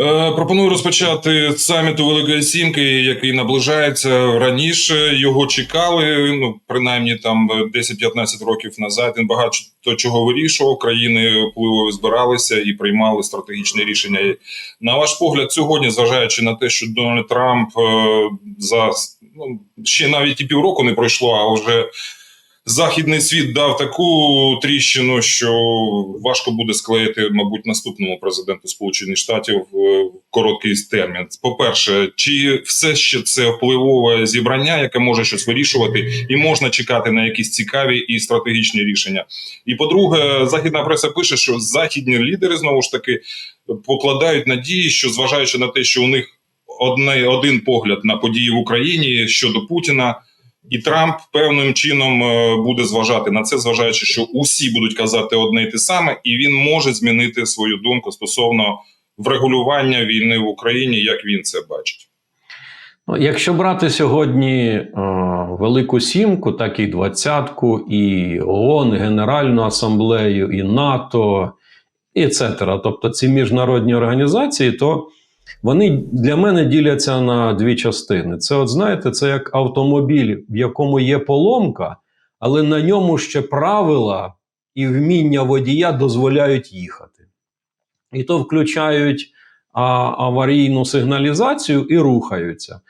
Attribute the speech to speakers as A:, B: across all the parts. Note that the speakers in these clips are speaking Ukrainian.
A: Е, Пропоную розпочати саміту Великої Сімки, який наближається раніше. Його чекали. Ну принаймні там 10-15 років назад. Він багато чого вирішував. Країни впливові збиралися і приймали стратегічні рішення. На ваш погляд, сьогодні, зважаючи на те, що Дональд Трамп е, за ну ще навіть і півроку не пройшло, а вже західний світ дав таку тріщину, що важко буде склеїти, мабуть, наступному президенту Сполучених Штатів в короткий термін. По-перше, чи все ще це впливове зібрання, яке може щось вирішувати, і можна чекати на якісь цікаві і стратегічні рішення? І по-друге, західна преса пише, що західні лідери знову ж таки покладають надії, що зважаючи на те, що у них одне один погляд на події в Україні щодо Путіна. І Трамп певним чином е, буде зважати на це, зважаючи, що усі будуть казати одне і те саме, і він може змінити свою думку стосовно врегулювання війни в Україні, як він це бачить.
B: Ну, Якщо брати сьогодні е, Велику Сімку, так і двадцятку, і ООН, Генеральну асамблею, і НАТО, і цетера, тобто ці міжнародні організації, то вони для мене діляться на дві частини. Це, от знаєте, це як автомобіль, в якому є поломка, але на ньому ще правила і вміння водія дозволяють їхати. І то включають а, аварійну сигналізацію і рухаються.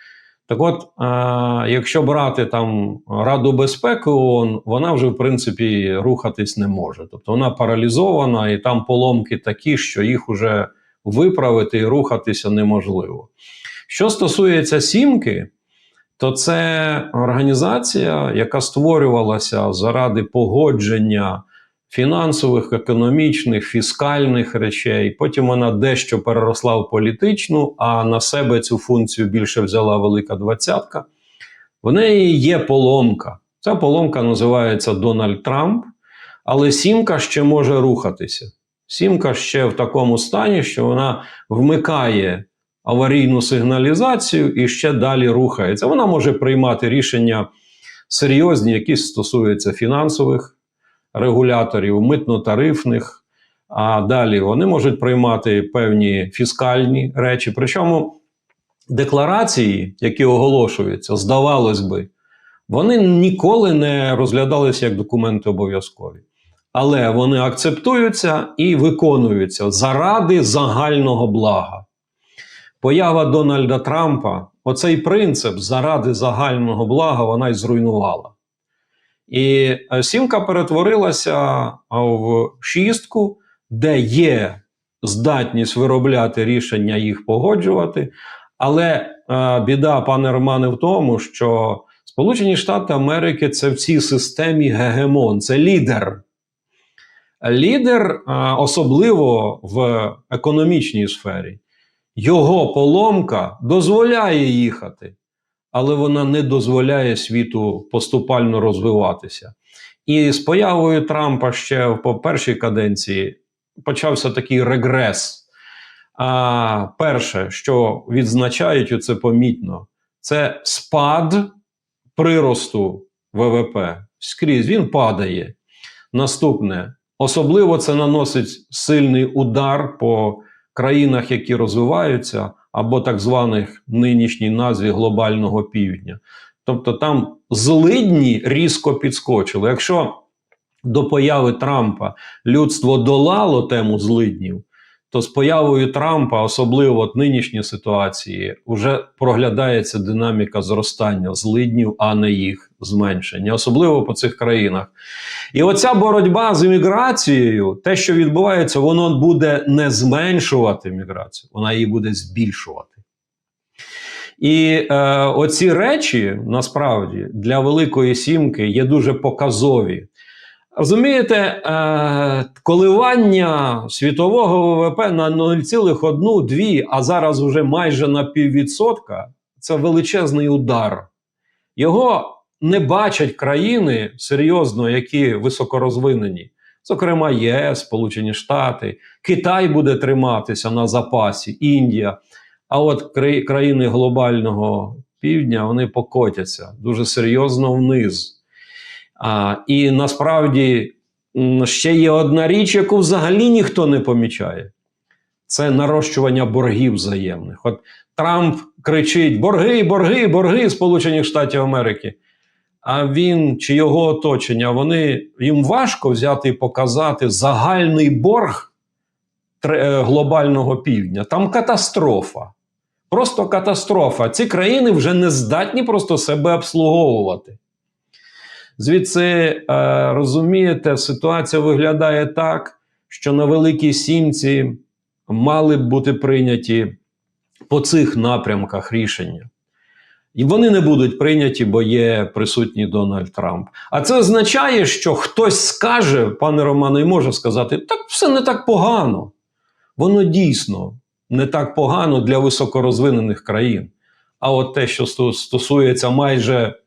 B: Так от, а, якщо брати там Раду безпеки ООН, вона вже в принципі рухатись не може. Тобто вона паралізована, і там поломки такі, що їх уже виправити і рухатися неможливо. Що стосується сімки, то це організація, яка створювалася заради погодження фінансових, економічних, фіскальних речей. Потім вона дещо переросла в політичну, а на себе цю функцію більше взяла Велика Двадцятка. В неї є поломка. Ця поломка називається Дональд Трамп, але сімка ще може рухатися. Сімка ще в такому стані, що вона вмикає аварійну сигналізацію і ще далі рухається. Вона може приймати рішення серйозні, які стосуються фінансових регуляторів, митно-тарифних. А далі вони можуть приймати певні фіскальні речі. Причому декларації, які оголошуються, здавалось би, вони ніколи не розглядалися як документи обов'язкові але вони акцептуються і виконуються заради загального блага. Поява Дональда Трампа, оцей принцип заради загального блага, вона й зруйнувала. І сімка перетворилася в шістку, де є здатність виробляти рішення їх погоджувати. Але е, біда, пане Романе, в тому, що Сполучені Штати Америки це в цій системі гегемон, це лідер. Лідер, особливо в економічній сфері, його поломка дозволяє їхати, але вона не дозволяє світу поступально розвиватися. І з появою Трампа ще в першій каденції почався такий регрес. А перше, що відзначають оце помітно, це спад приросту ВВП. Скрізь він падає. Наступне. Особливо це наносить сильний удар по країнах, які розвиваються, або так званих нинішній назві глобального півдня. Тобто там злидні різко підскочили. Якщо до появи Трампа людство долало тему злиднів, то з появою Трампа, особливо в нинішній ситуації, вже проглядається динаміка зростання злиднів, а не їх зменшення, особливо по цих країнах. І оця боротьба з імміграцією, те, що відбувається, воно буде не зменшувати міграцію, вона її буде збільшувати. І е, оці речі насправді для Великої Сімки є дуже показові. Розумієте, е, коливання світового ВВП на 0,1-2, а зараз вже майже на піввідсотка це величезний удар. Його не бачать країни серйозно, які високорозвинені. Зокрема, ЄС, Сполучені Штати, Китай буде триматися на запасі, Індія. А от країни глобального півдня вони покотяться дуже серйозно вниз. А, І насправді ще є одна річ, яку взагалі ніхто не помічає. це нарощування боргів взаємних. От Трамп кричить: борги, борги, борги Сполучених Штатів Америки. А він чи його оточення, вони їм важко взяти і показати загальний борг е, глобального півдня. Там катастрофа. Просто катастрофа. Ці країни вже не здатні просто себе обслуговувати. Звідси, е, розумієте, ситуація виглядає так, що на Великій Сімці мали б бути прийняті по цих напрямках рішення. І вони не будуть прийняті, бо є присутній Дональд Трамп. А це означає, що хтось скаже, пане Романе, і може сказати, так все не так погано. Воно дійсно не так погано для високорозвинених країн. А от те, що стосується майже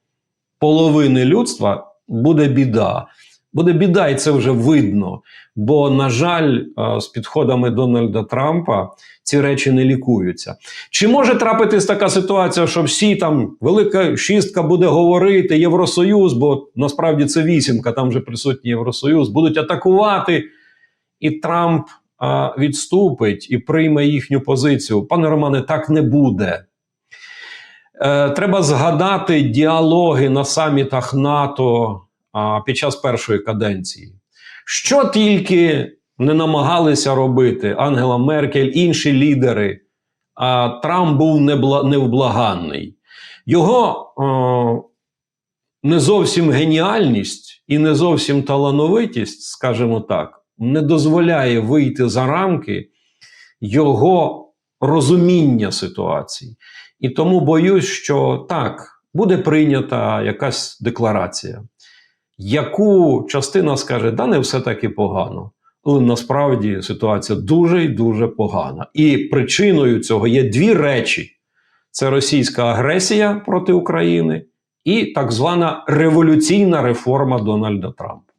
B: половини людства, буде біда. Буде біда, і це вже видно. Бо, на жаль, е, з підходами Дональда Трампа ці речі не лікуються. Чи може трапитись така ситуація, що всі там велика шістка буде говорити Євросоюз, бо насправді це вісімка, там вже присутній Євросоюз, будуть атакувати, і Трамп а, відступить і прийме їхню позицію. Пане Романе, так не буде. Е, треба згадати діалоги на самітах НАТО під час першої каденції. Що тільки не намагалися робити Ангела Меркель, інші лідери, а Трамп був невблаганний. Його о, не зовсім геніальність і не зовсім талановитість, скажімо так, не дозволяє вийти за рамки його розуміння ситуації. І тому боюсь, що так, буде прийнята якась декларація, яку частина скаже, да не все так і погано. Але насправді ситуація дуже і дуже погана. І причиною цього є дві речі: це російська агресія проти України і так звана революційна реформа Дональда Трампа.